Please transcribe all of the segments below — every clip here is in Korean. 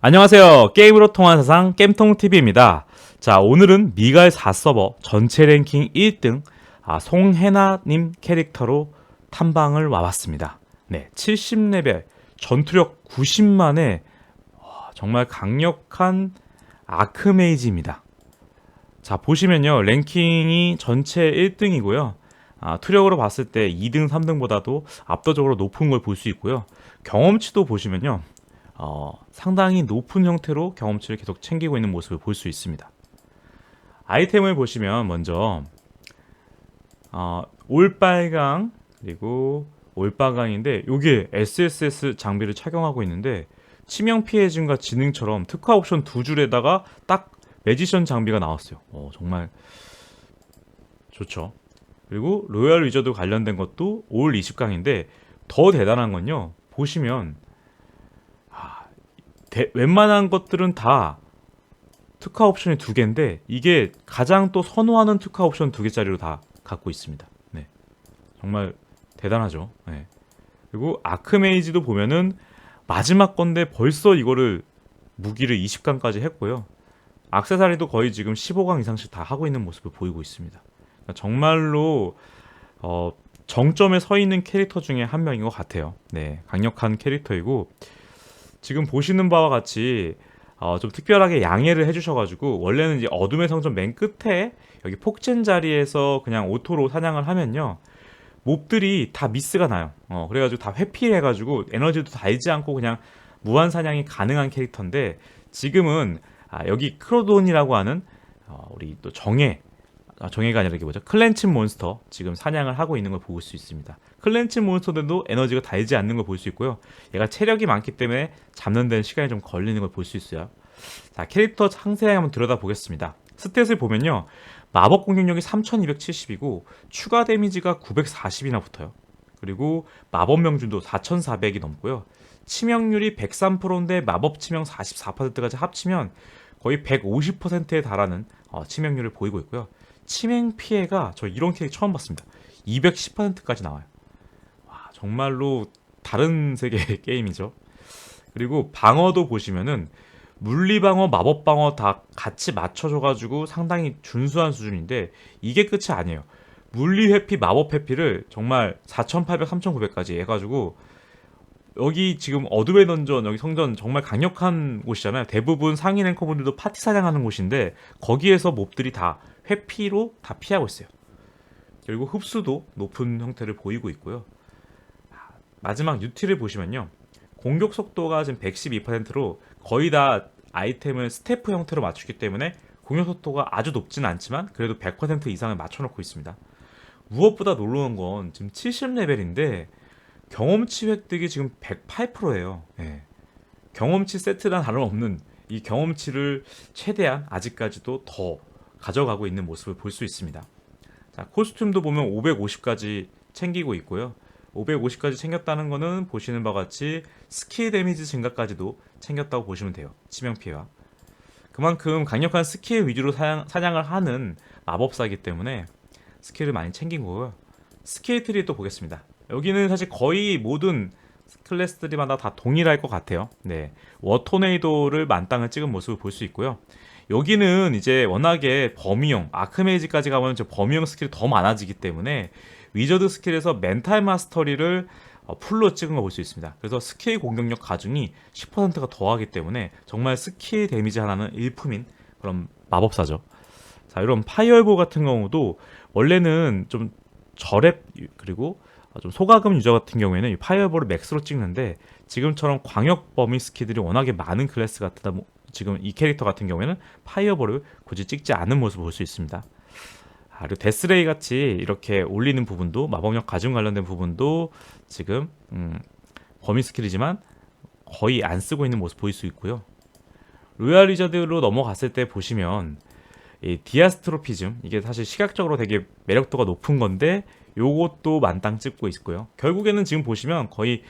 안녕하세요. 게임으로 통한 세상 겜통TV입니다. 자, 오늘은 미갈 4서버 전체 랭킹 1등 아, 송혜나님 캐릭터로 탐방을 와봤습니다. 네, 70레벨, 전투력 90만에 정말 강력한 아크메이지입니다. 자, 보시면요. 랭킹이 전체 1등이고요. 아, 투력으로 봤을 때 2등, 3등보다도 압도적으로 높은 걸 볼 수 있고요. 경험치도 보시면요. 어, 상당히 높은 형태로 경험치를 계속 챙기고 있는 모습을 볼 수 있습니다. 아이템을 보시면 먼저 어, 올빨강 그리고 올빨강인데 이게 SSS 장비를 착용하고 있는데 치명 피해 증가 지능처럼 특화 옵션 두 줄에다가 딱 매지션 장비가 나왔어요. 어, 정말 좋죠. 그리고 로얄 위저드 관련된 것도 올 20강인데 더 대단한 건요. 보시면 아, 대- 웬만한 것들은 다 특화 옵션이 두 개인데 이게 가장 또 선호하는 특화 옵션 두 개짜리로 다 갖고 있습니다. 네. 정말 대단하죠. 네. 그리고 아크메이지도 보면은 마지막 건데 벌써 이거를 무기를 20강까지 했고요. 악세사리도 거의 지금 15강 이상씩 다 하고 있는 모습을 보이고 있습니다. 그러니까 정말로 어, 정점에 서 있는 캐릭터 중에 한 명인 것 같아요. 네, 강력한 캐릭터이고 지금 보시는 바와 같이 어, 좀 특별하게 양해를 해주셔가지고 원래는 이제 어둠의 성전 맨 끝에 여기 폭젠 자리에서 그냥 오토로 사냥을 하면요 몹들이 다 미스가 나요. 어, 그래가지고 다 회피해가지고 에너지도 달지 않고 그냥 무한 사냥이 가능한 캐릭터인데 지금은 아, 여기 크로돈이라고 하는 어, 우리 또 정예 아, 정예가 아니라 이게 뭐죠? 클렌친 몬스터 지금 사냥을 하고 있는 걸 볼 수 있습니다. 클렌친 몬스터들도 에너지가 달지 않는 걸 볼 수 있고요. 얘가 체력이 많기 때문에 잡는 데는 시간이 좀 걸리는 걸 볼 수 있어요. 자, 캐릭터 상세하게 한번 들여다보겠습니다. 스탯을 보면요. 마법 공격력이 3270이고 추가 데미지가 940이나 붙어요. 그리고 마법 명중도 4400이 넘고요. 치명률이 103%인데 마법 치명 44%까지 합치면 거의 150%에 달하는 어, 치명률을 보이고 있고요. 치명 피해가 저 이런 캐릭 처음 봤습니다. 210%까지 나와요. 와, 정말로 다른 세계의 게임이죠. 그리고 방어도 보시면은 물리 방어, 마법 방어 다 같이 맞춰줘 가지고 상당히 준수한 수준인데 이게 끝이 아니에요. 물리 회피, 마법 회피를 정말 4,800, 3,900까지 해 가지고 여기 지금 어둠의 던전 여기 성전 정말 강력한 곳이잖아요. 대부분 상위 랭커분들도 파티 사냥하는 곳인데 거기에서 몹들이 다 회피로 다 피하고 있어요. 그리고 흡수도 높은 형태를 보이고 있고요. 아, 마지막 유티를 보시면요. 공격 속도가 지금 112%로 거의 다 아이템을 스태프 형태로 맞추기 때문에 공격 속도가 아주 높지는 않지만 그래도 100% 이상을 맞춰놓고 있습니다. 무엇보다 놀라운 건 지금 70레벨인데 경험치 획득이 지금 108%예요. 예. 경험치 세트랑 다름없는 이 경험치를 최대한 아직까지도 더 가져가고 있는 모습을 볼 수 있습니다. 자, 코스튬도 보면 550까지 챙기고 있고요. 550까지 챙겼다는 거는 보시는 바와 같이 스킬 데미지 증가까지도 챙겼다고 보시면 돼요. 치명 피해와. 그만큼 강력한 스킬 위주로 사냥, 사냥을 하는 마법사이기 때문에 스킬을 많이 챙긴 거고요. 스킬 트리 또 보겠습니다. 여기는 사실 거의 모든 클래스들마다 다 동일할 것 같아요. 네. 워토네이도를 만땅을 찍은 모습을 볼 수 있고요. 여기는 이제 워낙에 범위형, 아크메이지까지 가면 이제 범위형 스킬이 더 많아지기 때문에 위저드 스킬에서 멘탈 마스터리를 어, 풀로 찍은 거 볼 수 있습니다. 그래서 스킬 공격력 가중이 10%가 더하기 때문에 정말 스킬 데미지 하나는 일품인 그런 마법사죠. 자, 이런 파이어볼 같은 경우도 원래는 좀 저랩 그리고 어, 좀 소가금 유저 같은 경우에는 이 파이어볼을 맥스로 찍는데 지금처럼 광역 범위 스킬들이 워낙에 많은 클래스 같다 보- 지금 이 캐릭터 같은 경우에는 파이어볼을 굳이 찍지 않은 모습을 볼 수 있습니다. 아, 그리고 데스레이 같이 이렇게 올리는 부분도 마법력 가중 관련된 부분도 지금 음, 범위 스킬이지만 거의 안 쓰고 있는 모습 보일 수 있고요. 로얄 리저드로 넘어갔을 때 보시면 이 디아스트로피즘 이게 사실 시각적으로 되게 매력도가 높은 건데 요것도 만땅 찍고 있고요. 결국에는 지금 보시면 거의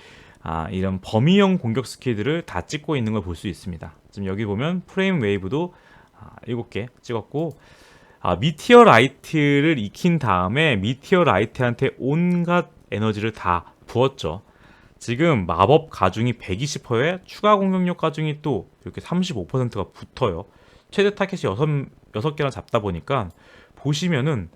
아, 이런 범위형 공격 스킬들을 다 찍고 있는 걸 볼 수 있습니다. 지금 여기 보면 프레임 웨이브도 아, 7개 찍었고 아, 미티어 라이트를 익힌 다음에 미티어 라이트한테 온갖 에너지를 다 부었죠. 지금 마법 가중이 120%에 추가 공격력 가중이 또 이렇게 35%가 붙어요. 최대 타겟이 6, 6개나 잡다 보니까 보시면은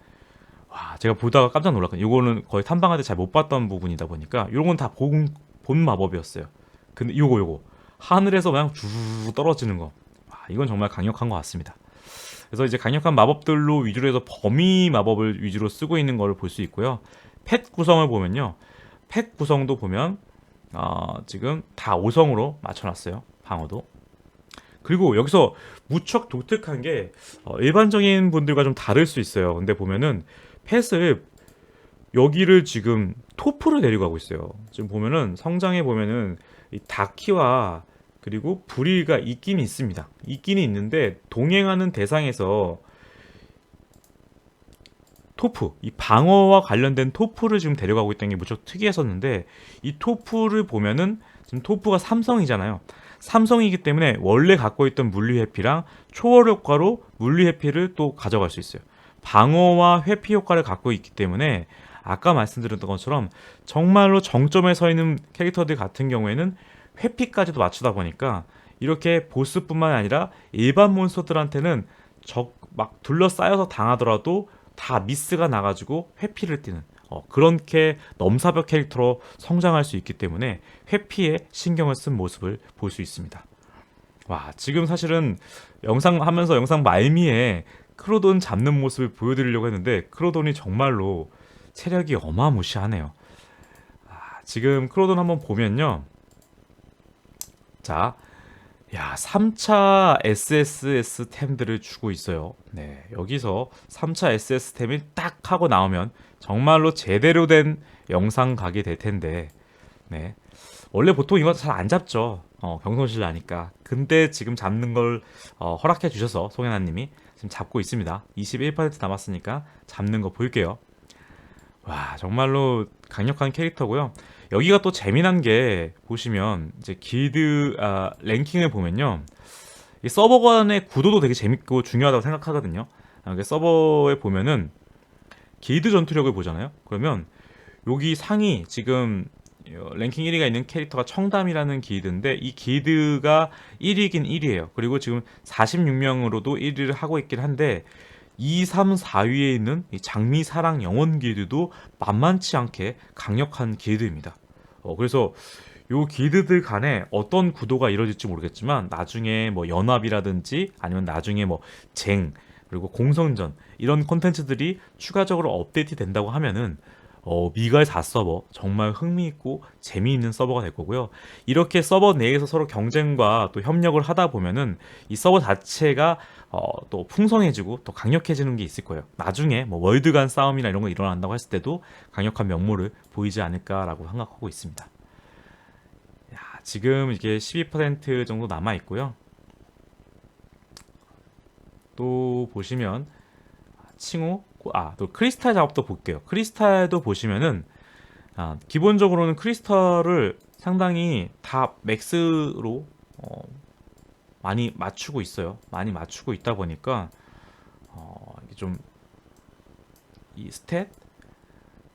와 제가 보다가 깜짝 놀랐거든요. 이거는 거의 탐방할 때 잘 못 봤던 부분이다 보니까 이런 건다 본 본 마법이었어요. 근데 요거 요거 하늘에서 그냥 쭉 떨어지는 거. 와, 이건 정말 강력한 것 같습니다. 그래서 이제 강력한 마법들로 위주로 해서 범위 마법을 위주로 쓰고 있는 걸 볼 수 있고요. 펫 구성을 보면요. 펫 구성도 보면 어, 지금 다 5성으로 맞춰놨어요. 방어도. 그리고 여기서 무척 독특한 게 어, 일반적인 분들과 좀 다를 수 있어요. 근데 보면은 펫을 여기를 지금 토프를 데리고 가고 있어요. 지금 보면은 성장해 보면은 이 다키와 그리고 불이가 있긴 있습니다. 있긴 있는데 동행하는 대상에서 토프, 이 방어와 관련된 토프를 지금 데려가고 있다는 게 무척 특이했었는데 이 토프를 보면은 지금 토프가 삼성이잖아요. 삼성이기 때문에 원래 갖고 있던 물리 회피랑 초월 효과로 물리 회피를 또 가져갈 수 있어요. 방어와 회피 효과를 갖고 있기 때문에 아까 말씀드렸던 것처럼 정말로 정점에 서 있는 캐릭터들 같은 경우에는 회피까지도 맞추다 보니까 이렇게 보스뿐만 아니라 일반 몬스터들한테는 적 막 둘러싸여서 당하더라도 다 미스가 나가지고 회피를 띠는 어, 그렇게 넘사벽 캐릭터로 성장할 수 있기 때문에 회피에 신경을 쓴 모습을 볼 수 있습니다. 와 지금 사실은 영상 하면서 영상 말미에 크로돈 잡는 모습을 보여드리려고 했는데 크로돈이 정말로 체력이 어마무시하네요. 아, 지금 크로돈 한번 보면요. 자, 야, 3차 SSS 템들을 주고 있어요. 네, 여기서 3차 SS 템이 딱 하고 나오면 정말로 제대로 된 영상 각이 될 텐데, 네. 원래 보통 이거 잘 안 잡죠. 어, 경손실 나니까. 근데 지금 잡는 걸 어, 허락해 주셔서 송혜나님이 지금 잡고 있습니다. 21% 남았으니까 잡는 거 볼게요. 와, 정말로 강력한 캐릭터고요. 여기가 또 재미난 게 보시면 이제 길드 아, 랭킹을 보면요. 이 서버 간의 구도도 되게 재밌고 중요하다고 생각하거든요. 아, 그 서버에 보면은 길드 전투력을 보잖아요. 그러면 여기 상위 지금 어, 랭킹 1위가 있는 캐릭터가 청담이라는 길드인데 이 길드가 1위긴 1위예요. 그리고 지금 46명으로도 1위를 하고 있긴 한데 2, 3, 4위에 있는 이 장미 사랑 영원 길드도 만만치 않게 강력한 길드입니다. 어, 그래서 요 길드들 간에 어떤 구도가 이루어질지 모르겠지만 나중에 뭐 연합이라든지 아니면 나중에 뭐 쟁 그리고 공성전 이런 콘텐츠들이 추가적으로 업데이트 된다고 하면은 어, 미갈 4 서버 정말 흥미있고 재미있는 서버가 될 거고요. 이렇게 서버 내에서 서로 경쟁과 또 협력을 하다 보면은 이 서버 자체가 어, 또 풍성해지고 더 강력해지는 게 있을 거예요. 나중에 뭐 월드 간 싸움이나 이런 거 일어난다고 했을 때도 강력한 면모를 보이지 않을까라고 생각하고 있습니다. 야, 지금 이게 12% 정도 남아 있고요. 또 보시면 칭호 아, 또 크리스탈 작업도 볼게요. 크리스탈도 보시면은 아, 기본적으로는 크리스탈을 상당히 다 맥스로 어, 많이 맞추고 있어요. 많이 맞추고 있다 보니까 어, 이게 좀 이 스탯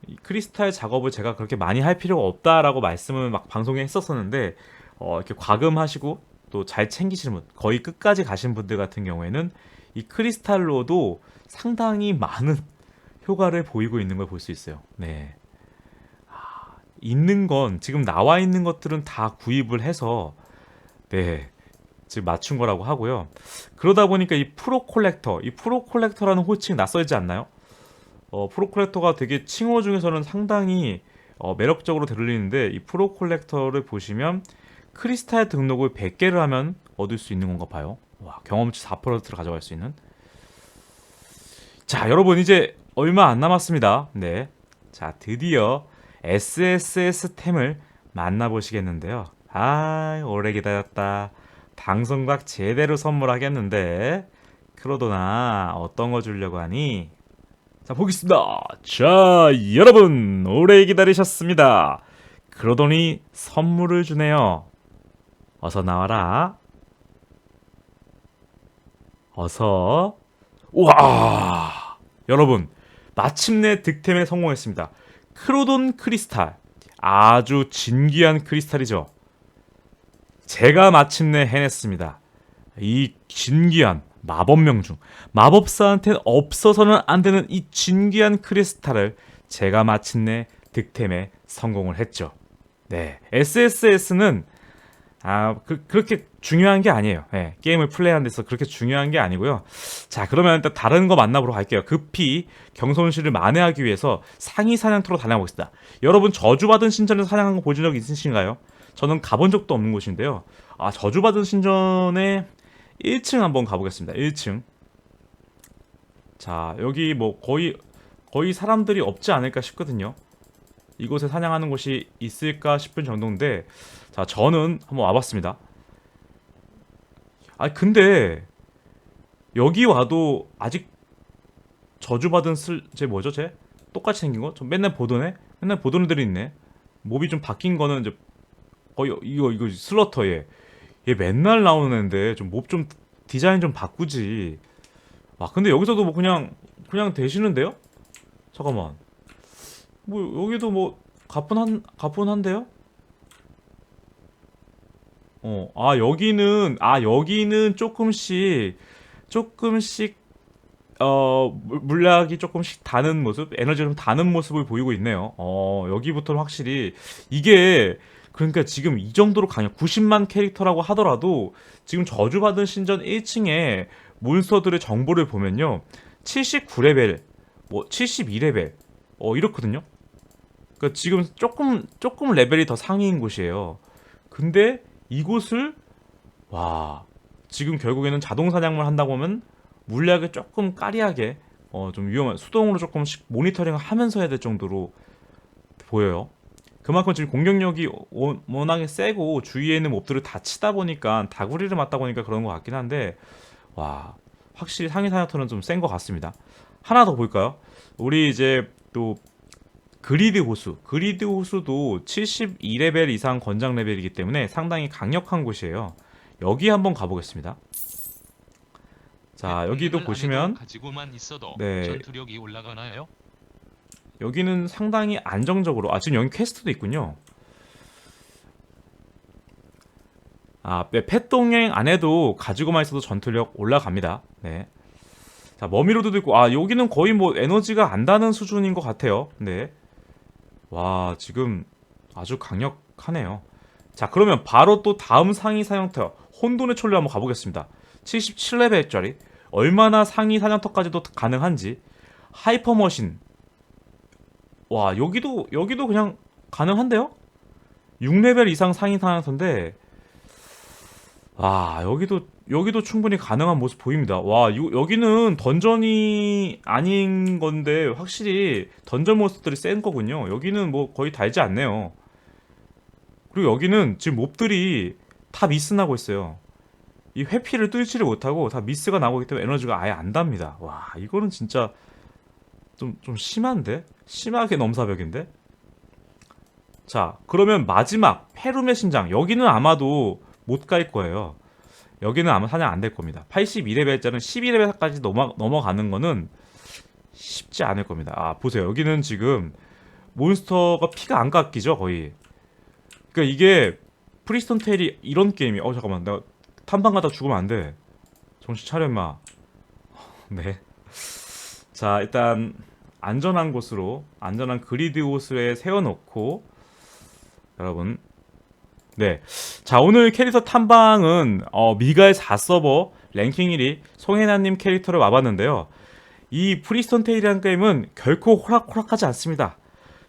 이 크리스탈 작업을 제가 그렇게 많이 할 필요가 없다라고 말씀을 막 방송에 했었었는데 어, 이렇게 과금하시고 또 잘 챙기시는 분 거의 끝까지 가신 분들 같은 경우에는 이 크리스탈로도 상당히 많은 효과를 보이고 있는 걸 볼 수 있어요. 네. 아, 있는 건 지금 나와 있는 것들은 다 구입을 해서 네. 지금 맞춘 거라고 하고요. 그러다 보니까 이 프로 콜렉터, 이 프로 콜렉터라는 호칭 낯설지 않나요? 어, 프로 콜렉터가 되게 칭호 중에서는 상당히 어, 매력적으로 들리는데 이 프로 콜렉터를 보시면 크리스탈 등록을 100개를 하면 얻을 수 있는 건가 봐요. 와, 경험치 4%를 가져갈 수 있는. 자, 여러분 이제 얼마 안 남았습니다. 네. 자, 드디어 SSS 템을 만나보시겠는데요. 아, 오래 기다렸다. 방송각 제대로 선물하겠는데. 크로도나 어떤 거 주려고 하니? 자, 보겠습니다. 자, 여러분 오래 기다리셨습니다. 크로돈이 선물을 주네요. 어서 나와라. 어서. 우와! 여러분, 마침내 득템에 성공했습니다. 크로돈 크리스탈. 아주 진귀한 크리스탈이죠. 제가 마침내 해냈습니다. 이 진귀한 마법 명중, 마법사한테는 없어서는 안 되는 이 진귀한 크리스탈을 제가 마침내 득템에 성공을 했죠. 네, SSS는 아 그, 그렇게 중요한 게 아니에요. 예, 게임을 플레이하는 데서 그렇게 중요한 게 아니고요. 자 그러면 일단 다른 거 만나보러 갈게요. 급히 경손실을 만회하기 위해서 상위 사냥터로 다녀보겠습니다. 여러분 저주받은 신전에서 사냥한 거 보신 적 있으신가요? 저는 가본 적도 없는 곳인데요. 아 저주받은 신전에 1층 한번 가보겠습니다. 1층. 자 여기 뭐 거의 거의 사람들이 없지 않을까 싶거든요. 이곳에 사냥하는 곳이 있을까 싶은 정도인데 자 저는 한번 와봤습니다. 아 근데 여기 와도 아직 저주받은 슬쟤 뭐죠 쟤 똑같이 생긴 거? 좀 맨날 보던 애? 맨날 보던 애들이 있네. 몹이 좀 바뀐 거는 이제 거의 이거 이거 슬러터 얘. 얘 맨날 나오는 애인데 좀몹좀 디자인 좀 바꾸지. 아 근데 여기서도 뭐 그냥 그냥 되시는데요? 잠깐만. 뭐 여기도 뭐 가뿐한 가뿐한데요? 어, 아 여기는 아 여기는 조금씩 조금씩 어 물- 물약이 조금씩 다는 모습, 에너지가 좀 다는 모습을 보이고 있네요. 어 여기부터는 확실히 이게 그러니까 지금 이 정도로 강력 90만 캐릭터라고 하더라도 지금 저주받은 신전 1층에 몬스터들의 정보를 보면요 79레벨, 뭐 72레벨 어 이렇거든요. 그러니까 지금 조금 조금 레벨이 더 상위인 곳이에요. 근데 이곳을 와 지금 결국에는 자동 사냥만 한다고 하면 물약을 조금 까리하게 어 좀 위험한 수동으로 조금씩 모니터링을 하면서 해야 될 정도로 보여요. 그만큼 지금 공격력이 워- 워낙에 세고 주위에 있는 몹들을 다 치다 보니까 다구리를 맞다 보니까 그런 것 같긴 한데 와 확실히 상위 사냥터는 좀 센 것 같습니다. 하나 더 볼까요? 우리 이제 또 그리드 호수, 그리드 호수도 72레벨 이상 권장 레벨이기 때문에 상당히 강력한 곳이에요. 여기 한번 가보겠습니다. 자, 여기도 을 보시면 네. 전투력이 올라가나요? 여기는 상당히 안정적으로 아 지금 여기 퀘스트도 있군요. 아, 네, 펫 동행 안에도 가지고만 있어도 전투력 올라갑니다. 네. 자, 머미로드도 있고 아, 여기는 거의 뭐 에너지가 안 다는 수준인 것 같아요. 네. 와, 지금 아주 강력하네요. 자, 그러면 바로 또 다음 상위 사냥터 혼돈의 촐레 한번 가보겠습니다. 77레벨짜리 얼마나 상위 사냥터까지도 가능한지 하이퍼머신 와 여기도 여기도 그냥 가능한데요? 6레벨 이상 상위 사냥터인데 와 여기도 여기도 충분히 가능한 모습 보입니다. 와 요- 여기는 던전이 아닌 건데 확실히 던전 몬스터들이 센 거군요. 여기는 뭐 거의 달지 않네요. 그리고 여기는 지금 몹들이 다 미스 나고 있어요. 이 회피를 뚫지를 못하고 다 미스가 나고 있기 때문에 에너지가 아예 안 답니다. 와 이거는 진짜 좀, 좀 심한데? 심하게 넘사벽인데? 자, 그러면 마지막, 페룸의 심장. 여기는 아마도 못 갈 거예요. 여기는 아마 사냥 안 될 겁니다. 82레벨짜리는 12레벨까지 넘어, 넘어가는 거는 쉽지 않을 겁니다. 아, 보세요. 여기는 지금 몬스터가 피가 안 깎이죠, 거의. 그러니까 이게 프리스톤 테일이 이런 게임이, 어, 잠깐만. 내가 탐방 가다 죽으면 안 돼. 정신 차려, 임마. 네. 자, 일단 안전한 곳으로 안전한 그리드 호수에 세워 놓고 여러분 네. 자, 오늘 캐릭터 탐방은 어, 미갈 4서버 랭킹 1위 송혜나님 캐릭터를 와봤는데요. 이 프리스톤 테일이라는 게임은 결코 호락호락하지 않습니다.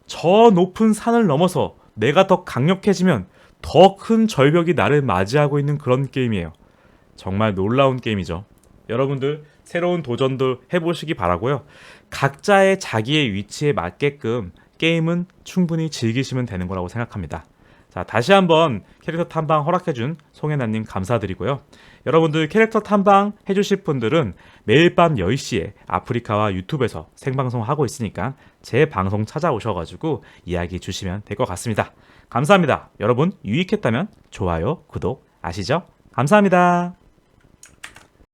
저 높은 산을 넘어서 내가 더 강력해지면 더 큰 절벽이 나를 맞이하고 있는 그런 게임이에요. 정말 놀라운 게임이죠. 여러분들 새로운 도전도 해보시기 바라고요. 각자의 자기의 위치에 맞게끔 게임은 충분히 즐기시면 되는 거라고 생각합니다. 자, 다시 한번 캐릭터 탐방 허락해준 송혜나님 감사드리고요. 여러분들 캐릭터 탐방 해주실 분들은 매일 밤 10시에 아프리카와 유튜브에서 생방송 하고 있으니까 제 방송 찾아오셔가지고 이야기 주시면 될 것 같습니다. 감사합니다. 여러분 유익했다면 좋아요, 구독 아시죠? 감사합니다.